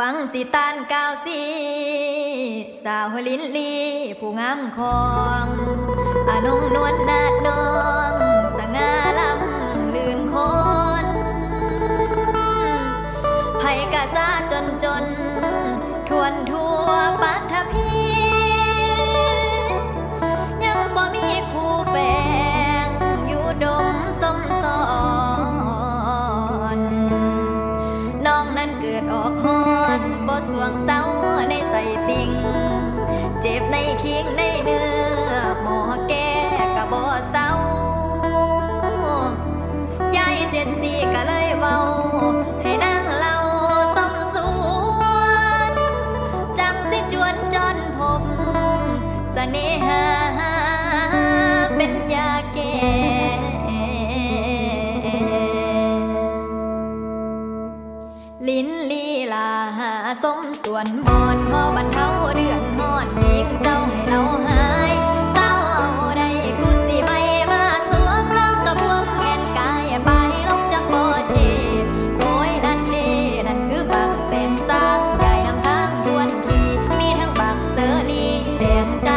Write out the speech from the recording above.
ฟังสิตานกาวสีสาวลินลี ผู้งามคองอนงนวลนาดนอง สง่าลำลื่นคนไผกะซาจนจน ทวนทั่วปัทภี ศร้าในใส่ติ่งเจ็บในคิงในเนื้อหมอแก้กะบ่เศร้ายายเจ็ดสี่ก็เลยเว้าให้นางเล่าสมสวนจังสิจวนจนผมเสน่หาเป็น สมส่วนบอนพอบรรเทาเดือนหอนยิงเจ้าให้เราหายเศร้าเอาได้กูสิไปมาสวมรองกระพวมแขนกายไปลงจากบ่อเชโอ้ยนั่นเด้นั่นคือบักเต็มสร้างใหญ่นำทางทวนทีมีทั้งบักเซอรีแดงจ้